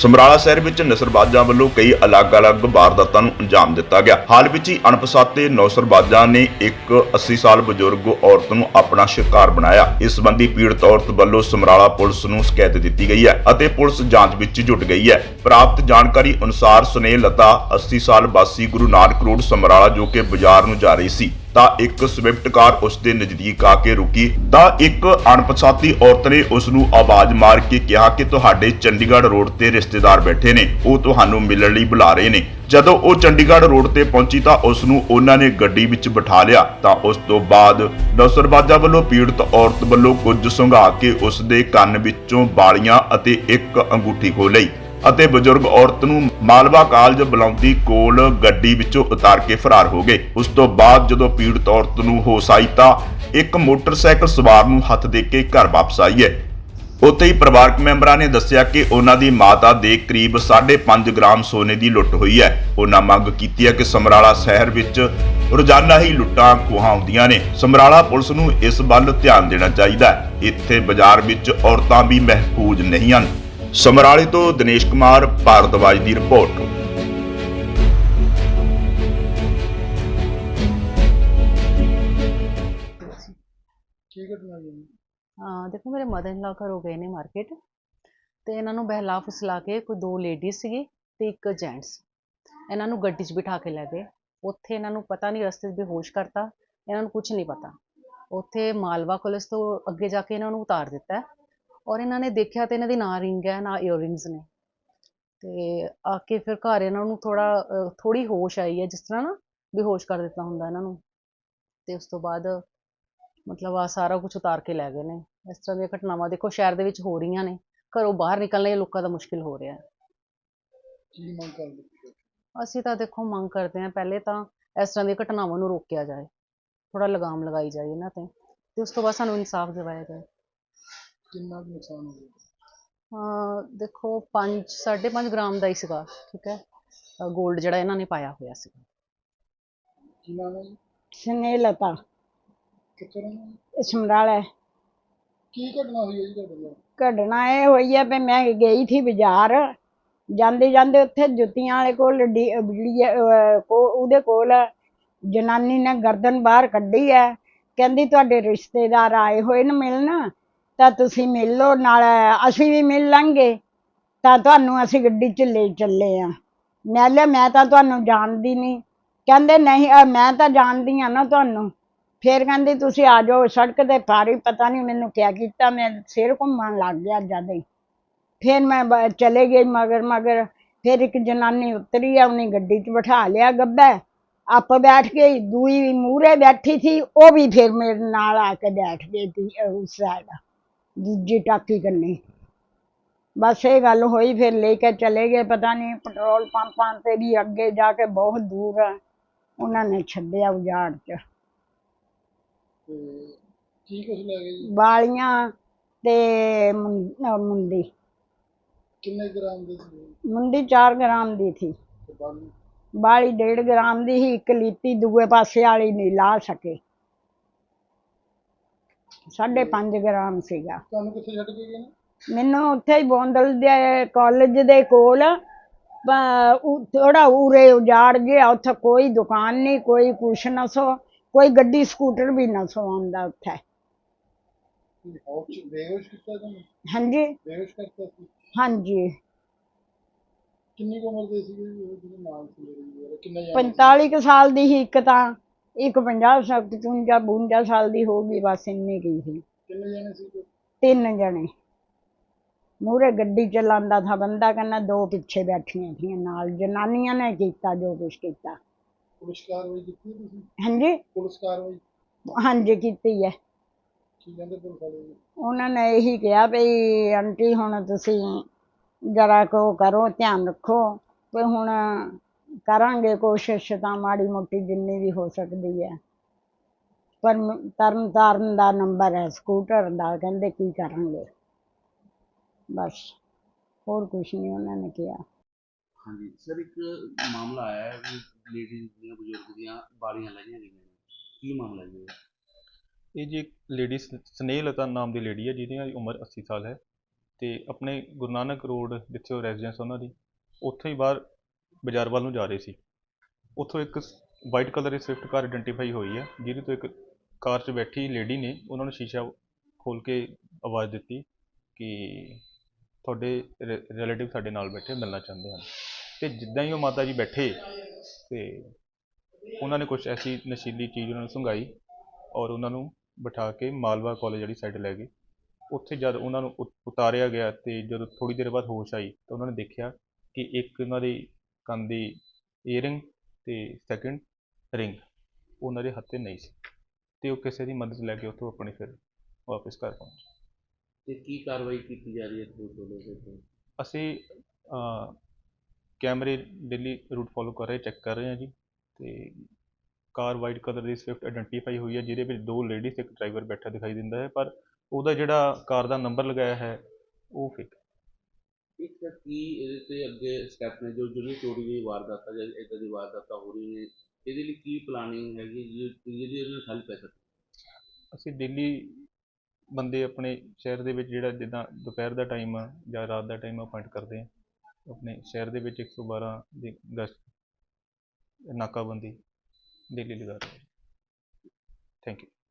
ਸਮਰਾਲਾ ਸ਼ਹਿਰ ਵਿੱਚ ਨਸਰਬਾਜ਼ਾਂ ਵੱਲੋਂ ਕਈ ਅਲੱਗ-ਅਲੱਗ ਵਾਰਦਾਤਾਂ ਨੂੰ ਅੰਜਾਮ ਦਿੱਤਾ ਗਿਆ। ਹਾਲ ਵਿੱਚ ਹੀ ਅਣਪਛਾਤੇ ਨੌਸਰਬਾਜ਼ਾਂ ਨੇ ਇੱਕ 80 ਸਾਲ ਬਜ਼ੁਰਗ ਔਰਤ ਨੂੰ ਆਪਣਾ ਸ਼ਿਕਾਰ ਬਣਾਇਆ। ਇਸ ਸੰਬੰਧੀ ਪੀੜਤ ਔਰਤ ਵੱਲੋਂ ਸਮਰਾਲਾ ਪੁਲਿਸ ਨੂੰ ਸ਼ਿਕਾਇਤ ਦਿੱਤੀ ਗਈ ਹੈ ਅਤੇ ਪੁਲਿਸ ਜਾਂਚ ਵਿੱਚ ਜੁਟ ਗਈ ਹੈ। ਪ੍ਰਾਪਤ ਜਾਣਕਾਰੀ ਅਨੁਸਾਰ ਸੁਨੇਹ ਲਤਾ 80 ਸਾਲ ਵਾਸੀ ਗੁਰੂ ਨਾਨਕ ਰੋਡ ਸਮਰਾਲਾ ਜੋ ਕਿ ਬਾਜ਼ਾਰ ਨੂੰ ਜਾ ਰਹੀ ਸੀ। ਤਾਂ ਇੱਕ ਸਵਿਫਟ ਕਾਰ ਉਸ ਦੇ ਨਜ਼ਦੀਕ ਆ ਕੇ ਰੁਕੀ ਤਾਂ ਇੱਕ ਅਣਪਛਾਤੀ ਔਰਤ ਨੇ ਉਸ ਨੂੰ ਆਵਾਜ਼ ਮਾਰ ਕੇ ਕਿਹਾ ਕਿ ਤੁਹਾਡੇ ਚੰਡੀਗੜ੍ਹ ਰੋਡ ਤੇ ਰਿਸ਼ਤੇਦਾਰ ਬੈਠੇ ਨੇ, ਉਹ ਤੁਹਾਨੂੰ ਮਿਲਣ ਲਈ ਬੁਲਾ ਰਹੇ ਨੇ। ਜਦੋਂ ਉਹ ਚੰਡੀਗੜ੍ਹ ਰੋਡ ਤੇ ਪਹੁੰਚੀ ਤਾਂ ਉਸ ਨੂੰ ਉਹਨਾਂ ਨੇ ਗੱਡੀ ਵਿੱਚ ਬਿਠਾ ਲਿਆ ਤਾਂ ਉਸ ਤੋਂ ਬਾਅਦ ਨੌਸਰਬਾਜ਼ਾ ਵੱਲੋਂ ਪੀੜਤ ਔਰਤ ਵੱਲੋਂ ਕੁਝ ਸੁੰਘਾ ਕੇ ਉਸ ਦੇ ਕੰਨ ਵਿੱਚੋਂ ਬਾਲੀਆਂ ਅਤੇ ਇੱਕ ਅੰਗੂਠੀ ਖੋਹ ਲਈ। ਅਤੇ ਬਜ਼ੁਰਗ ਔਰਤ ਨੂੰ ਮਾਲਵਾ ਕਾਲਜ ਬੁਲਾਉਂਦੀ ਕੋਲ ਗੱਡੀ ਵਿੱਚੋਂ ਉਤਾਰ ਕੇ ਫਰਾਰ ਹੋ ਗਏ। ਉਸ ਤੋਂ ਬਾਅਦ ਜਦੋਂ ਪੀੜਤ ਔਰਤ ਨੂੰ ਹੋਸ਼ ਆਈ ਤਾਂ ਇੱਕ ਮੋਟਰਸਾਈਕਲ ਸਵਾਰ ਨੂੰ ਹੱਥ ਦੇ ਕੇ ਘਰ ਵਾਪਸ ਆਈ ਹੈ। ਉੱਥੇ ਹੀ ਪਰਿਵਾਰਕ ਮੈਂਬਰਾਂ ਨੇ ਦੱਸਿਆ ਕਿ ਉਹਨਾਂ ਦੀ ਮਾਤਾ ਦੇ ਕਰੀਬ 5.5 ਗ੍ਰਾਮ ਸੋਨੇ ਦੀ ਲੁੱਟ ਹੋਈ ਹੈ। ਉਹਨਾਂ ਮੰਗ ਕੀਤੀ ਹੈ ਕਿ ਸਮਰਾਲਾ ਸ਼ਹਿਰ ਵਿੱਚ ਰੋਜ਼ਾਨਾ ਹੀ ਲੁੱਟਾਂ ਖੋਹਾਂ ਹੁੰਦੀਆਂ ਨੇ। ਸਮਰਾਲਾ ਪੁਲਿਸ ਨੂੰ ਇਸ ਵੱਲ ਧਿਆਨ ਦੇਣਾ ਚਾਹੀਦਾ ਹੈ। ਇੱਥੇ ਬਾਜ਼ਾਰ ਵਿੱਚ ਔਰਤਾਂ ਵੀ ਮਹਿਫੂਜ਼ ਨਹੀਂ ਹਨ। ਸਮਰਾਲੇ ਤੋਂ ਦਿਨੇਸ਼ ਕੁਮਾਰ ਭਾਰਦਵਾਜ ਦੀ ਰਿਪੋਰਟ। ਕੀ ਘਟਨਾ ਹੋਈ ਹਾਂ? ਦੇਖੋ ਮੇਰੇ ਮਦਰ ਇਨ ਲਾ ਘਰੋਂ ਗਏ ਨੇ ਮਾਰਕੀਟ ਤੇ ਇਹਨਾਂ ਨੂੰ ਬਹਿਲਾ ਫੁਸਲਾ ਕੇ ਕੋਈ ਦੋ ਲੇਡੀਜ਼ ਸੀਗੀ ਤੇ ਇੱਕ ਜੈਂਟਸ ਇਹਨਾਂ ਨੂੰ ਗੱਡੀ 'ਚ ਬਿਠਾ ਕੇ ਲੈ ਗਏ। ਉੱਥੇ ਇਹਨਾਂ ਨੂੰ ਪਤਾ ਨਹੀਂ ਰਸਤੇ 'ਚ ਬੇਹੋਸ਼ ਕਰਤਾ ਇਹਨਾਂ ਨੂੰ ਕੁਝ ਨਹੀਂ ਪਤਾ। ਉੱਥੇ ਮਾਲਵਾ ਕਾਲਜ ਤੋਂ ਅੱਗੇ ਜਾ ਕੇ ਇਹਨਾਂ ਨੂੰ ਉਤਾਰ ਦਿੱਤਾ। ਹੈ ਔਰ ਇਹਨਾਂ ਨੇ ਦੇਖਿਆ ਤੇ ਇਹਨਾਂ ਦੀ ਨਾ ਰਿੰਗ ਹੈ ਨਾ ਇਅਰਿੰਗਸ ਨੇ। ਤੇ ਆ ਕੇ ਫਿਰ ਘਰ ਇਹਨਾਂ ਨੂੰ ਥੋੜਾ ਥੋੜੀ ਹੋਸ਼ ਆਈ ਹੈ ਜਿਸ ਤਰ੍ਹਾਂ ਨਾ ਬੇਹੋਸ਼ ਕਰ ਦਿੱਤਾ ਹੁੰਦਾ ਇਹਨਾਂ ਨੂੰ। ਤੇ ਉਸ ਤੋਂ ਬਾਅਦ ਮਤਲਬ ਆ ਸਾਰਾ ਕੁਝ ਉਤਾਰ ਕੇ ਲੈ ਗਏ ਨੇ। ਇਸ ਤਰ੍ਹਾਂ ਦੀਆਂ ਘਟਨਾਵਾਂ ਦੇਖੋ ਸ਼ਹਿਰ ਦੇ ਵਿੱਚ ਹੋ ਰਹੀਆਂ ਨੇ। ਘਰੋਂ ਬਾਹਰ ਨਿਕਲਣਾ ਲੋਕਾਂ ਦਾ ਮੁਸ਼ਕਿਲ ਹੋ ਰਿਹਾ ਹੈ। ਕੀ ਮੰਗ ਕਰਦੇ ਹੋ? ਅਸੀਂ ਤਾਂ ਦੇਖੋ ਮੰਗ ਕਰਦੇ ਹਾਂ ਪਹਿਲੇ ਤਾਂ ਇਸ ਤਰ੍ਹਾਂ ਦੀਆਂ ਘਟਨਾਵਾਂ ਨੂੰ ਰੋਕਿਆ ਜਾਏ। ਥੋੜਾ ਲਗਾਮ ਲਗਾਈ ਜਾਏ ਇਹਨਾਂ ਤੇ। ਤੇ ਉਸ ਤੋਂ ਬਾਅਦ ਸਾਨੂੰ ਇਨਸਾਫ ਦਿਵਾਇਆ ਜਾਏ। ਕਿੰਨਾ ਕੁ ਨੁਕਸਾਨ ਹੋ ਗਿਆ? ਅਹ ਦੇਖੋ 5 5.5 ਗ੍ਰਾਮ ਦਾ ਹੀ ਸੀਗਾ ਠੀਕ ਹੈ? 골ਡ ਜਿਹੜਾ ਇਹਨਾਂ ਨੇ ਪਾਇਆ ਹੋਇਆ ਸੀ ਕੀ ਨਾਮ ਹੈ ਜੀ? ਸੁਨੇਹਲਤਾ ਕਿੱਥੇ ਰਹਿੰਦੇ ਹੋ? ਸਮਰਾਲਾ। ਕੀ ਘਟਨਾ ਹੋਈ ਹੈ ਜੀ ਤੁਹਾਡੇ ਨਾਲ? ਘਟਨਾ ਇਹ ਹੋਈ ਹੈ ਵੀ ਮੈਂ ਗਈ ਥੀ ਬਾਜ਼ਾਰ। ਜਾਂਦੇ ਜਾਂਦੇ ਉੱਥੇ ਜੁੱਤੀਆਂ ਵਾਲੇ ਕੋਲ ਡੀ- ਜਿਹੜੀ ਹੈ, ਅਹ, ਕੋ- ਉਹਦੇ ਕੋਲ ਜਨਾਨੀ ਨੇ ਗਰਦਨ ਬਾਹਰ ਕੱਢੀ ਹੈ। ਕਹਿੰਦੀ ਤੁਹਾਡੇ ਰਿਸ਼ਤੇਦਾਰ ਆਏ ਹੋਏ ਨੇ ਮਿਲਣ। ਤਾਂ ਤੁਸੀਂ ਮਿਲ ਲਓ, ਨਾਲ ਅਸੀਂ ਵੀ ਮਿਲ ਲਾਂਗੇ। ਤਾਂ ਤੁਹਾਨੂੰ ਅਸੀਂ ਗੱਡੀ 'ਚ ਲੈ ਚੱਲੇ ਆ। ਮੈਂ ਲਿਆ, ਮੈਂ ਤਾਂ ਤੁਹਾਨੂੰ ਜਾਣਦੀ ਨਹੀਂ ਕਹਿੰਦੇ ਨਹੀਂ ਮੈਂ ਤਾਂ ਜਾਣਦੀ ਆ ਨਾ ਤੁਹਾਨੂੰ। ਫਿਰ ਕਹਿੰਦੀ, ਤੁਸੀਂ ਆ ਜਾਓ ਸੜਕ ਤੇ ਪਾਰੀ ਪਤਾ ਨਹੀਂ ਮੈਨੂੰ ਕਿਆ ਕੀਤਾ। ਮੈਂ ਸਿਰ ਘੁੰਮਣ ਲੱਗ ਗਿਆ ਜਦ ਹੀ। ਫਿਰ ਮੈਂ ਚਲੇ ਗਈ ਮਗਰ ਮਗਰ। ਫਿਰ ਇੱਕ ਜਨਾਨੀ ਉਤਰੀ ਆ, ਉਹਨੇ ਗੱਡੀ 'ਚ ਬਿਠਾ ਲਿਆ ਗੱਬੇ। ਆਪ ਬੈਠ ਗਈ ਦੂਈ ਮੂਹਰੇ ਬੈਠੀ ਸੀ। ਉਹ ਵੀ ਫਿਰ ਮੇਰੇ ਨਾਲ ਆ ਕੇ ਬੈਠ ਗਈ ਤੀ ਉਸ ਸਾਈਡ ਦੂਜੀ ਟਾਕੀ ਕੰਨੀ ਬਸ ਇਹ ਗੱਲ ਹੋਈ ਫਿਰ ਲੈ ਕੇ ਚਲੇ ਗਏ। ਪਤਾ ਨਹੀਂ ਪੈਟਰੋਲ ਪੰਪਾਂ ਤੇ ਵੀ ਅੱਗੇ ਜਾ ਕੇ ਬਹੁਤ ਦੂਰ ਆ। ਉਹਨਾਂ ਨੇ ਛੱਡਿਆ ਉਜਾੜ 'ਚ। ਤੇ ਕੀ ਕੁਝ ਲੈ ਗਏ ਜੀ? ਵਾਲੀਆਂ ਤੇ ਮੁੰ- ਅਹ ਮੁੰਦੀ ਕਿੰਨੇ ਗ੍ਰਾਮ ਦੇ ਸੀ? ਮੁੰਦੀ 4 ਗ੍ਰਾਮ ਦੀ ਥੀ। ਤੇ ਬਾਲੂ? ਵਾਲੀ 1.5 ਗ੍ਰਾਮ ਦੀ ਹੀ ਇੱਕ ਲੀਤੀ ਦੂਏ ਪਾਸੇ ਵਾਲੀ ਨਹੀਂ ਲਾ ਸਕੇ। 5.5 ਗ੍ਰਾਮ ਸੀਗਾ। ਤੁਹਾਨੂੰ ਕਿੱਥੇ ਛੱਡ ਕੇ ਗਏ ਨੇ? ਮੈਨੂੰ ਉੱਥੇ ਹੀ ਬੋਂਦਲ ਦੇ ਕਾਲਜ ਦੇ ਕੋਲ ਥੋੜਾ ਉਰੇ ਉਜਾੜ ਗਿਆ। ਉੱਥੇ ਕੋਈ ਦੁਕਾਨ ਨਹੀਂ ਕੋਈ ਕੁਛ ਨਾ ਸੋ ਕੋਈ ਗੱਡੀ ਸਕੂਟਰ ਵੀ ਨਾ ਸੋ ਆਉਂਦਾ ਉੱਥੇ। ਕੀ ਹੋਸ਼ ਬੇਹੋਸ਼ ਕੀਤਾ ਤੁਹਾਨੂੰ? ਹਾਂਜੀ। ਬੇਹੋਸ਼ ਕਰਤਾ ਸੀ? ਹਾਂਜੀ। ਕਿੰਨੀ ਕੁ ਉਮਰ ਦੇ ਸੀਗੇ ਜਿਹੜੇ ਨਾਲ ਸੀ ਕਿੰਨੇ ਜਾਣੇ 45 ਕੁ ਸਾਲ ਦੀ ਸੀ ਇੱਕ ਤਾਂ। ਇੱਕ 50 ਸਾਲ 55 52 ਸਾਲ ਦੀ ਹੋ ਗਈ ਬਸ ਇੰਨੀ ਕੀ ਸੀ। ਕਿੰਨੇ ਜਾਣੇ ਸੀ ਜੀ? ਤਿੰਨ ਜਣੇ। ਮੂਹਰੇ ਗੱਡੀ ਚਲਾਉਂਦਾ ਥਾ ਬੰਦਾ ਕਹਿੰਦਾ ਦੋ ਪਿੱਛੇ ਬੈਠੀਆਂ ਥੀਆਂ ਨਾਲ ਜਨਾਨੀਆਂ ਨੇ ਕੀਤਾ ਜੋ ਕੁਛ ਕੀਤਾ। ਪੁਲਿਸ ਕਾਰਵਾਈ ਕੀਤੀ ਤੁਸੀਂ? ਹਾਂਜੀ? ਪੁਲਿਸ ਕਾਰਵਾਈ? ਹਾਂਜੀ ਕੀਤੀ ਹੈ ਕੀ ਕਹਿੰਦੇ ਪੁਲਿਸ ਵਾਲੇ ਜੀ? ਉਹਨਾਂ ਨੇ ਇਹੀ ਕਿਹਾ ਵੀ ਆਂਟੀ ਹੁਣ ਤੁਸੀਂ ਜਰਾ ਕੋ ਕਰੋ ਧਿਆਨ ਰੱਖੋ ਵੀ ਹੁਣ ਕਰਾਂਗੇ ਕੋਸ਼ਿਸ਼ ਤਾਂ ਮਾੜੀ ਮੋਟੀ ਜਿੰਨੀ ਵੀ ਹੋ ਸਕਦੀ ਹੈ। ਪਰ ਤਰਨ ਤਾਰਨ ਦਾ ਨੰਬਰ ਹੈ ਸਕੂਟਰ ਦਾ ਕਹਿੰਦੇ ਕੀ ਕਰਾਂਗੇ। ਬਸ ਹੋਰ ਕੁਛ ਨਹੀਂ ਉਹਨਾਂ ਨੇ ਕਿਹਾ। ਹਾਂਜੀ ਸਰ ਇੱਕ ਮਾਮਲਾ ਆਇਆ ਹੈ ਵੀ ਲੇਡੀਜ਼ ਦੀਆਂ ਬਜ਼ੁਰਗ ਦੀਆਂ ਬਾਲੀਆਂ ਲਾਈਆਂ ਗਈਆਂ ਨੇ। ਕੀ ਮਾਮਲਾ ਜੀ ਇਹ? ਜੀ ਲੇਡੀ ਸਨੇਹਲਤਾ ਨਾਮ ਦੀ ਲੇਡੀ ਹੈ ਜਿਹਦੀ ਉਮਰ 80 ਸਾਲ ਹੈ। ਤੇ ਆਪਣੇ ਗੁਰੂ ਨਾਨਕ ਰੋਡ ਜਿੱਥੇ ਉਹ ਰੈਜ਼ੀਡੈਂਸ ਉਹਨਾਂ ਦੀ ਉੱਥੋਂ ਹੀ ਬਾਹਰ ਬਾਜ਼ਾਰ ਵੱਲ ਨੂੰ ਜਾ ਰਹੇ ਸੀ। ਉੱਥੋਂ ਇੱਕ ਵਾਈਟ ਕਲਰ ਦੀ ਸਵਿਫਟ ਕਾਰ ਆਇਡੈਂਟੀਫਾਈ ਹੋਈ ਹੈ, ਜਿਹਦੇ ਤੋਂ ਇੱਕ ਕਾਰ 'ਚ ਬੈਠੀ ਲੇਡੀ ਨੇ ਉਹਨਾਂ ਨੂੰ ਸ਼ੀਸ਼ਾ ਖੋਲ੍ਹ ਕੇ ਆਵਾਜ਼ ਦਿੱਤੀ ਕਿ ਤੁਹਾਡੇ ਰਿਲੇਟਿਵ ਸਾਡੇ ਨਾਲ ਬੈਠੇ, ਮਿਲਣਾ ਚਾਹੁੰਦੇ ਹਨ। ਅਤੇ ਜਿੱਦਾਂ ਹੀ ਉਹ ਮਾਤਾ ਜੀ ਬੈਠੇ ਅਤੇ ਉਹਨਾਂ ਨੇ ਕੁਝ ਐਸੀ ਨਸ਼ੀਲੀ ਚੀਜ਼ ਉਹਨਾਂ ਨੂੰ ਸੰਘਾਈ ਔਰ ਉਹਨਾਂ ਨੂੰ ਬਿਠਾ ਕੇ ਮਾਲਵਾ ਕਾਲਜ ਵਾਲੀ ਸਾਈਡ ਲੈ ਗਏ। ਉੱਥੇ ਜਦ ਉਹਨਾਂ ਨੂੰ ਉਤਾਰਿਆ ਗਿਆ ਅਤੇ ਜਦੋਂ ਥੋੜ੍ਹੀ ਦੇਰ ਬਾਅਦ ਹੋਸ਼ ਆਈ ਤਾਂ ਉਹਨਾਂ ਨੇ ਦੇਖਿਆ ਕਿ ਇੱਕ ਉਹਨਾਂ ਦੀ ਕੰਨ ਦੀ ਈਅਰਿੰਗ ਤੇ ਸੈਕਿੰਡ ਰਿੰਗ ਉਹਨਾਂ ਦੇ ਹੱਥ ਨਹੀਂ ਸੀ ਤੇ ਉਹ ਕਿਸੇ ਦੀ ਮਦਦ ਲੈ ਕੇ ਉੱਥੋਂ ਆਪਣੀ ਫਿਰ ਵਾਪਸ ਘਰ ਪਹੁੰਚੇ ਤੇ ਕੀ ਕਾਰਵਾਈ ਕੀਤੀ ਜਾ ਰਹੀ ਹੈ ਪੁਲਿਸ ਵੱਲੋਂ ਉਹਦੇ ਤੇ? ਅਸੀਂ ਕੈਮਰੇ ਡੇਲੀ ਰੂਟ ਫੋਲੋ ਕਰ ਰਹੇ ਚੈੱਕ ਕਰ ਰਹੇ ਹਾਂ ਜੀ ਤੇ ਕਾਰ ਵਾਈਟ ਕਲਰ ਦੀ ਸਵਿਫਟ ਆਇਡੈਂਟੀਫਾਈ ਹੋਈ ਹੈ ਜਿਹਦੇ ਵਿੱਚ ਦੋ ਲੇਡੀਜ਼ ਇੱਕ ਡਰਾਈਵਰ ਬੈਠਾ ਦਿਖਾਈ ਦਿੰਦਾ ਹੈ ਪਰ ਉਹਦਾ ਜਿਹੜਾ ਕਾਰ ਦਾ ਨੰਬਰ ਲਗਾਇਆ ਹੈ ਉਹ ਫੇਕ ਇੱਕ ਤਾਂ ਕੀ ਇਹਦੇ ਤੇ ਅੱਗੇ ਸਟੈਪ ਨੇ, ਜੋ ਜਿਹੜੀ ਚੋਰੀ ਦੀ ਵਾਰਦਾਤਾਂ ਜਾਂ ਇਦਾਂ ਦੀ ਵਾਰਦਾਤਾਂ ਹੋ ਰਹੀਆਂ ਨੇ, ਇਹਦੇ ਲਈ ਕੀ ਪਲਾਨਿੰਗ ਹੈਗੀ, ਜਿਹਦੀ ਇਹਦੇ ਨਾਲ ਹੱਲ ਪੈ ਸਕੇ ਅਸੀਂ ਦਿੱਲੀ ਬੰਦੇ ਆਪਣੇ ਸ਼ਹਿਰ ਦੇ ਵਿੱਚ ਜਿਹੜਾ ਜਿੱਦਾਂ ਦੁਪਹਿਰ ਦਾ ਟਾਈਮ ਆ ਜਾਂ ਰਾਤ ਦਾ ਟਾਈਮ ਅਪਾਇੰਟ ਕਰਦੇ ਹਾਂ ਆਪਣੇ ਸ਼ਹਿਰ ਦੇ ਵਿੱਚ 112 ਦੀ ਗਸ਼ਤ ਨਾਕਾਬੰਦੀ ਦਿੱਲੀ ਲਗਾ ਰਹੇ ਥੈਂਕ ਯੂ